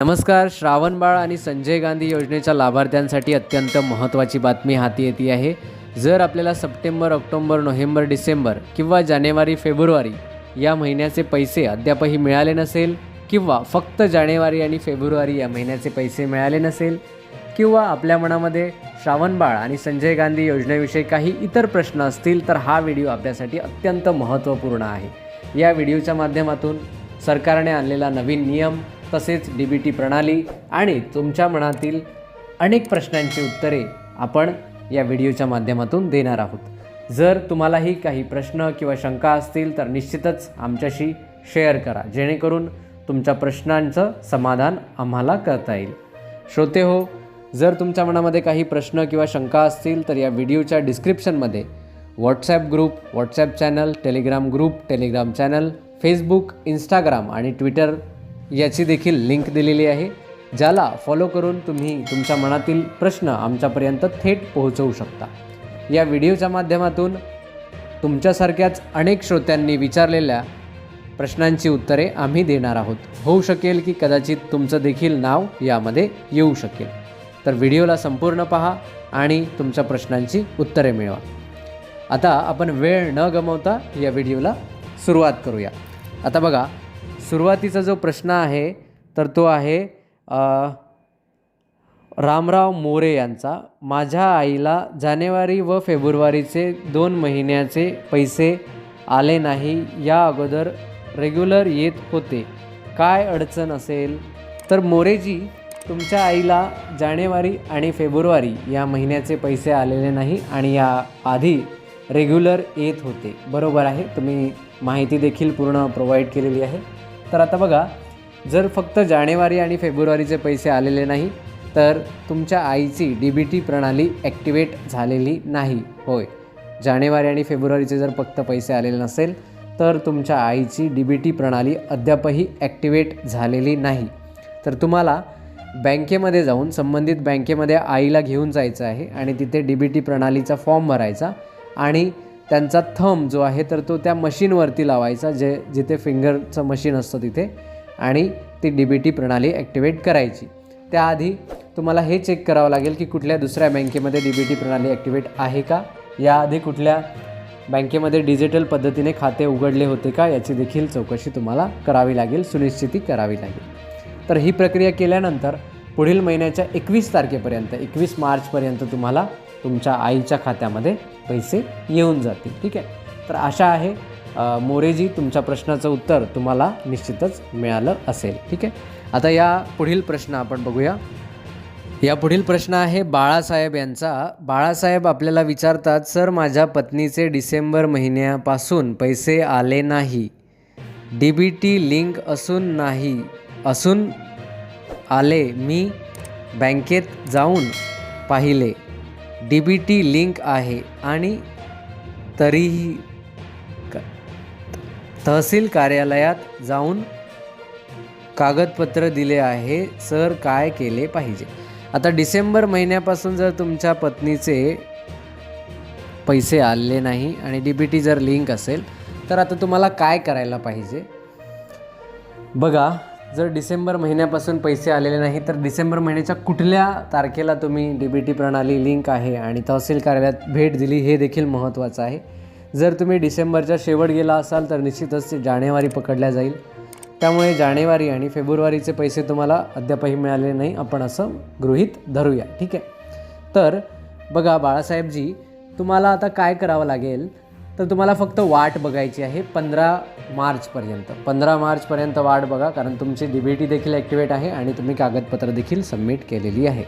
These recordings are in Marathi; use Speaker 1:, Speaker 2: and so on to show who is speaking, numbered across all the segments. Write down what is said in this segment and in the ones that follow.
Speaker 1: नमस्कार श्रावणबाळ आणि संजय गांधी योजनेच्या लाभार्थ्यांसाठी अत्यंत महत्त्वाची बातमी हाती येते आहे. जर आपल्याला सप्टेंबर ऑक्टोंबर नोव्हेंबर डिसेंबर किंवा जानेवारी फेब्रुवारी या महिन्याचे पैसे अद्यापही मिळाले नसेल किंवा फक्त जानेवारी आणि फेब्रुवारी या महिन्याचे पैसे मिळाले नसेल किंवा आपल्या मनामध्ये श्रावणबाळ आणि संजय गांधी योजनेविषयी काही इतर प्रश्न असतील तर हा व्हिडिओ आपल्यासाठी अत्यंत महत्त्वपूर्ण आहे. या व्हिडिओच्या माध्यमातून सरकारने आणलेला नवीन नियम तसेच डी बी टी प्रणाली आणि तुमच्या मनातील अनेक प्रश्नांची उत्तरे आपण या व्हिडिओच्या माध्यमातून देणार आहोत. जर तुम्हालाही काही प्रश्न किंवा शंका असतील तर निश्चितच आमच्याशी शेअर करा जेणेकरून तुमच्या प्रश्नांचं समाधान आम्हाला करता येईल. श्रोते हो जर तुमच्या मनामध्ये काही प्रश्न किंवा शंका असतील तर या व्हिडिओच्या डिस्क्रिप्शनमध्ये WhatsApp group WhatsApp channel Telegram group Telegram channel Facebook Instagram आणि ट्विटर याची देखील लिंक दिलेली आहे ज्याला फॉलो करून तुम्ही तुमच्या मनातील प्रश्न आमच्यापर्यंत थेट पोहोचवू शकता. या व्हिडिओच्या माध्यमातून तुमच्यासारख्याच अनेक श्रोत्यांनी विचारलेल्या प्रश्नांची उत्तरे आम्ही देणार आहोत. होऊ शकेल की कदाचित तुमचं देखील नाव यामध्ये येऊ शकेल. तर व्हिडिओला संपूर्ण पहा आणि तुमच्या प्रश्नांची उत्तरे मिळवा. आता आपण वेळ न गमवता या व्हिडिओला सुरुवात करूया. आता बघा सुरुवातीचा जो प्रश्न आहे तर तो आहे रामराव मोरे यांचा. माझ्या आईला जानेवारी व फेब्रुवारीचे दोन महिन्याचे पैसे आले नाही या अगोदर रेग्युलर येत होते. काय अडचण असेल? तर मोरेजी तुमच्या आईला जानेवारी आणि फेब्रुवारी या महिन्याचे पैसे आलेले नाही आणि या आधी रेग्युलर येत होते. बरोबर आहे? तुम्ही माहिती देखील पूर्ण प्रोव्हाइड केलेली आहे. तर आता बघा जर फक्त जानेवारी आणि फेब्रुवारीचे पैसे आलेले नाही तर तुमच्या आईची डी बी टी प्रणाली ॲक्टिवेट झालेली नाही. होय. जानेवारी आणि फेब्रुवारीचे जर फक्त पैसे आलेले नसेल तर तुमच्या आईची डी बी टी प्रणाली अद्यापही ॲक्टिवेट झालेली नाही. तर तुम्हाला बँकेमध्ये जाऊन संबंधित बँकेमध्ये आईला घेऊन जायचं आहे आणि तिथे डी बी टी प्रणालीचा फॉर्म भरायचा आणि त्यांचा थंब जो आहे तर तो त्या मशीनवरती लावायचा जे जिथे फिंगरचं मशीन असतं तिथे. आणि ती डी बी टी प्रणाली ॲक्टिवेट करायची. त्याआधी तुम्हाला हे चेक करावं लागेल की कुठल्या दुसऱ्या बँकेमध्ये डी बी टी प्रणाली ॲक्टिवेट आहे का? याआधी कुठल्या बँकेमध्ये डिजिटल पद्धतीने खाते उघडले होते का? याची देखील चौकशी तुम्हाला करावी लागेल सुनिश्चिती करावी लागेल. तर ही प्रक्रिया केल्यानंतर पुढील महिन्याच्या एकवीस तारखेपर्यंत एकवीस मार्चपर्यंत तुम्हाला तुमच्या आईच्या खात्यामध्ये पैसे येऊन जातील. ठीक आहे? तर आशा आहे मोरेजी तुमच्या प्रश्नाचं उत्तर तुम्हाला निश्चितच मिळालं असेल. ठीक आहे? आता या पुढील प्रश्न आपण बघूया. या पुढील प्रश्न आहे बाळासाहेब यांचा. बाळासाहेब आपल्याला विचारतात सर माझ्या पत्नीचे डिसेंबर महिन्यापासून पैसे आले नाही. डी बी टी लिंक असून नाही असून आले. मी बँकेत जाऊन पाहिले. डी बी टी लिंक आहे आणि तरीही क- तहसील कार्यालयात जाऊन कागदपत्र दिले आहे सर काय केले पाहिजे? आता डिसेंबर महिन्यापासून जर तुमच्या पत्नीचे पैसे आले नाही आणि डी बी टी जर लिंक असेल तर आता तुम्हाला काय करायला पाहिजे? बघा जर डिसेंबर महिन्यापासून पैसे आलेले नाही तर डिसेंबर महिन्याच्या कुठल्या तारखेला तुम्ही डी बी टी प्रणाली लिंक आहे आणि तहसील कार्यालयात भेट दिली हे देखील महत्त्वाचं आहे. जर तुम्ही डिसेंबरच्या शेवट गेला असाल तर निश्चितच ते जानेवारी पकडल्या जाईल. त्यामुळे जानेवारी आणि फेब्रुवारीचे पैसे तुम्हाला अद्यापही मिळाले नाही आपण असं गृहीत धरूया ठीक आहे? तर बघा बाळासाहेबजी तुम्हाला आता काय करावं लागेल? तर तुम्हाला फक्त वाट बघायची आहे पंधरा मार्चपर्यंत. पंधरा मार्चपर्यंत वाट बघा कारण तुमची डी बी टी देखील ॲक्टिवेट आहे आणि तुम्ही कागदपत्र देखील सबमिट केलेली आहे.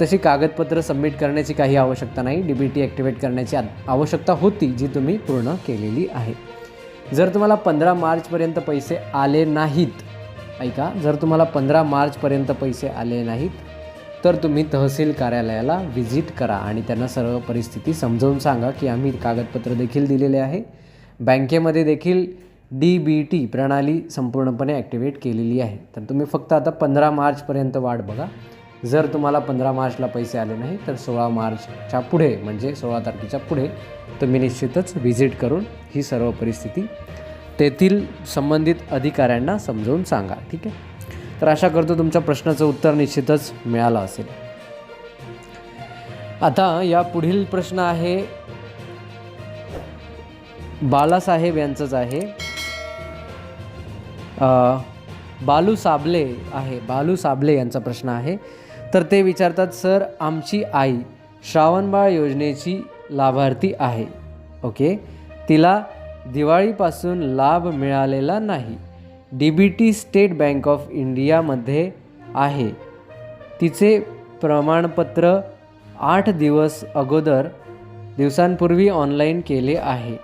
Speaker 1: तशी कागदपत्र सबमिट करण्याची काही आवश्यकता नाही. डी बी टी ॲक्टिवेट करण्याची आ- आवश्यकता होती जी तुम्ही पूर्ण केलेली आहे. जर तुम्हाला पंधरा मार्चपर्यंत पैसे आले नाहीत ऐका जर तुम्हाला पंधरा मार्चपर्यंत पैसे आले नाहीत तर तुम्ही तहसील कार्यालयाला व्हिजिट करा आणि त्यांना सर्व परिस्थिती समजावून सांगा की आम्ही कागदपत्र देखील दिलेले आहे. बँकेमध्ये देखील डी बी टी प्रणाली संपूर्णपणे ॲक्टिवेट केलेली आहे. तर तुम्ही फक्त आता पंधरा मार्चपर्यंत वाट बघा. जर तुम्हाला पंधरा मार्चला पैसे आले नाही तर सोळा मार्चच्या पुढे म्हणजे सोळा तारखेच्या पुढे तुम्ही निश्चितच व्हिजिट करून ही सर्व परिस्थिती तेथील संबंधित अधिकाऱ्यांना समजवून सांगा. ठीक आहे? तर आशा करतो तुमच्या प्रश्नाचं उत्तर निश्चितच मिळालं असेल. आता या पुढील प्रश्न आहे बालासाहेब यांचंच आहे. बालू साबले आहे बालू साबले यांचा प्रश्न आहे. तर ते विचारतात सर आमची आई श्रावणबाळ योजनेची लाभार्थी आहे. ओके? तिला दिवाळीपासून लाभ मिळालेला नाही. D B T State Bank of इंडियामध्ये आहे. तिचे प्रमाणपत्र आठ दिवस अगोदर दिवसांपूर्वी ऑनलाईन केले आहे.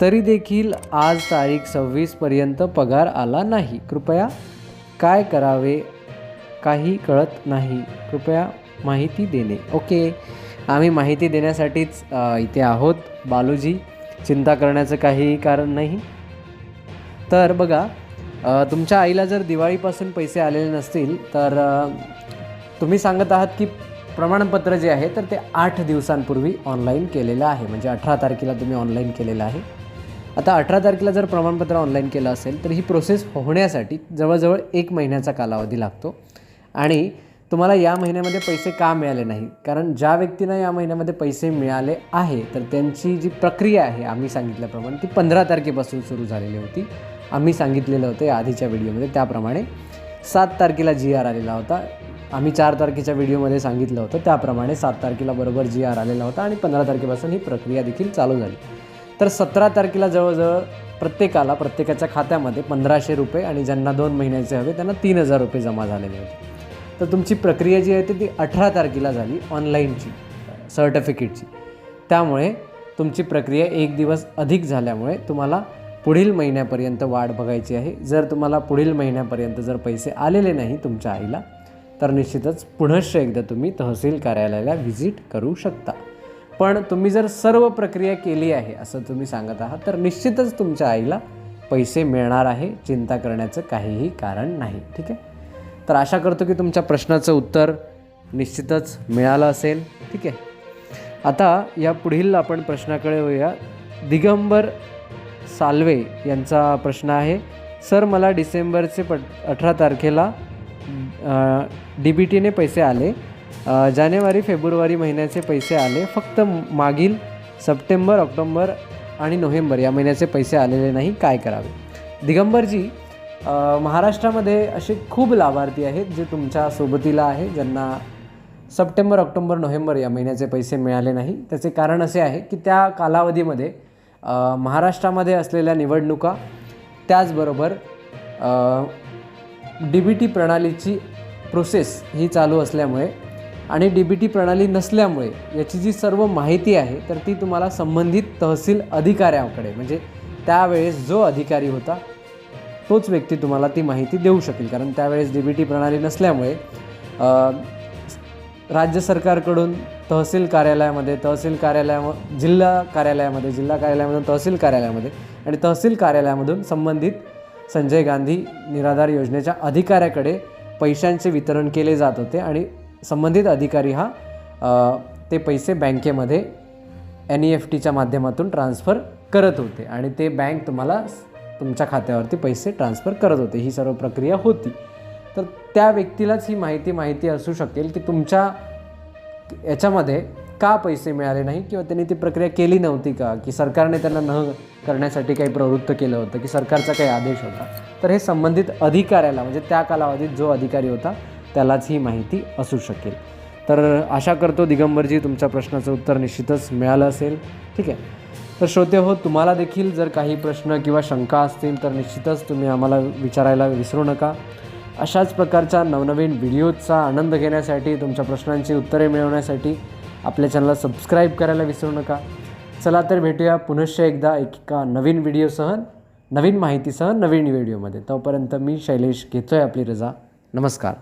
Speaker 1: तरी देखील आज तारीख सव्वीसपर्यंत पगार आला नाही. कृपया काय करावे काही कळत नाही. कृपया माहिती देणे. ओके. आम्ही माहिती देण्यासाठीच इथे आहोत. बालूजी चिंता करण्याचं काहीही कारण नाही. तर बघा तुमच्या आईला जर दिवाळीपासून पैसे आलेले नसतील तर तुम्ही सांगत आहात की प्रमाणपत्र जे आहे तर ते आठ दिवसांपूर्वी ऑनलाईन केलेलं आहे. म्हणजे अठरा तारखेला तुम्ही ऑनलाईन केलेलं आहे. आता अठरा तारखेला जर प्रमाणपत्र ऑनलाईन केलं असेल तर ही प्रोसेस होण्यासाठी जवळजवळ एक महिन्याचा कालावधी लागतो. आणि तुम्हाला या महिन्यामध्ये पैसे का मिळाले नाही? कारण ज्या व्यक्तींना या महिन्यामध्ये पैसे मिळाले आहे तर त्यांची जी प्रक्रिया आहे आम्ही सांगितल्याप्रमाणे ती पंधरा तारखेपासून सुरू झालेली होती. आम्ही सांगितलेलं होतं या आधीच्या व्हिडिओमध्ये. त्याप्रमाणे सात तारखेला जी आर आलेला होता. आम्ही चार तारखेच्या व्हिडिओमध्ये सांगितलं होतं. त्याप्रमाणे सात तारखेला बरोबर जी आर आलेला होता आणि पंधरा तारखेपासून ही प्रक्रिया देखील चालू झाली. तर सतरा तारखेला जवळजवळ प्रत्येकाला प्रत्येकाच्या खात्यामध्ये पंधराशे रुपये आणि ज्यांना दोन महिन्याचे हवे त्यांना तीन हजार रुपये जमा झालेले होते. तर तुमची प्रक्रिया जी आहे ती ती अठरा तारखेला झाली ऑनलाईनची सर्टिफिकेटची. त्यामुळे तुमची प्रक्रिया एक दिवस अधिक झाल्यामुळे तुम्हाला पुढील महिन्यापर्यंत वाट बघायची आहे. जर तुम्हाला पुढील महिन्यापर्यंत जर पैसे आलेले नाही तुमच्या आईला तर निश्चितच पुनश्च एकदा तुम्ही तहसील कार्यालयाला व्हिजिट करू शकता. पण तुम्ही जर सर्व प्रक्रिया केली आहे असं तुम्ही सांगत आहात तर निश्चितच तुमच्या आईला पैसे मिळणार आहे चिंता करण्याचं काहीही कारण नाही. ठीक आहे? तर आशा करतो की तुमच्या प्रश्नाचं उत्तर निश्चितच मिळालं असेल. ठीक आहे? आता या पुढील आपण प्रश्नाकडे होऊया दिगंबर साल्वे यांचा प्रश्न आहे. सर मला डिसेंबरचे पट अठरा तारखेला डी बी टीने पैसे आले. जानेवारी फेब्रुवारी महिन्याचे पैसे आले. फक्त मागील सप्टेंबर ऑक्टोंबर आणि नोव्हेंबर या महिन्याचे पैसे आलेले नाही. काय करावे? दिगंबरजी महाराष्ट्रामध्ये असे खूप लाभार्थी आहेत जे तुमच्या सोबतीला आहे. ज्यांना सप्टेंबर ऑक्टोंबर नोव्हेंबर या महिन्याचे पैसे मिळाले नाही. त्याचे कारण असे आहे की त्या कालावधीमध्ये महाराष्ट्रामध्ये असलेल्या निवडणुका त्याचबरोबर डी बी टी प्रणालीची प्रोसेस ही चालू असल्यामुळे आणि डी बी टी प्रणाली नसल्यामुळे याची जी सर्व माहिती आहे तर ती तुम्हाला संबंधित तहसील अधिकाऱ्याकडे म्हणजे त्यावेळेस जो अधिकारी होता तोच व्यक्ती तुम्हाला ती माहिती देऊ शकेल. कारण त्यावेळेस डी बी टी प्रणाली नसल्यामुळे राज्य सरकारकडून तहसील कार्यालयामध्ये तहसील कार्यालया जिल्हा कार्यालयामध्ये जिल्हा कार्यालयामधून तहसील कार्यालयामध्ये आणि तहसील कार्यालयामधून संबंधित संजय गांधी निराधार योजनेच्या अधिकाऱ्याकडे पैशांचे वितरण केले जात होते आणि संबंधित अधिकारी हा ते पैसे बँकेमध्ये एन ई एफ टीच्या माध्यमातून ट्रान्सफर करत होते आणि ते बँक तुम्हाला तुमच्या खात्यावरती पैसे ट्रान्सफर करत होते. ही सर्व प्रक्रिया होती. तर त्या व्यक्तीलाच ही माहिती माहिती असू शकेल की तुमच्या याच्यामध्ये का पैसे मिळाले नाही किंवा त्यांनी ती प्रक्रिया केली नव्हती का? की सरकारने त्यांना न करण्यासाठी काही प्रवृत्त केलं होतं की सरकारचा काही आदेश होता? तर हे संबंधित अधिकाऱ्याला म्हणजे त्या कालावधीत जो अधिकारी होता त्यालाच ही माहिती असू शकेल. तर आशा करतो दिगंबरजी तुमच्या प्रश्नाचं उत्तर निश्चितच मिळालं असेल. ठीक आहे. तर श्रोते हो तुम्हाला देखील जर काही प्रश्न किंवा शंका असतील तर निश्चितच तुम्ही आम्हाला विचारायला विसरू नका. अशाच प्रकारच्या नवनवीन व्हिडिओचा आनंद घेण्यासाठी तुमच्या प्रश्नांची उत्तरे मिळवण्यासाठी आपल्या चॅनलला सबस्क्राईब करायला विसरू नका. चला तर भेटूया पुनश्च एकदा एका नवीन व्हिडिओसह नवीन माहितीसह नवीन व्हिडिओमध्ये. तोपर्यंत मी शैलेश घेतो आहे आपली रजा. नमस्कार.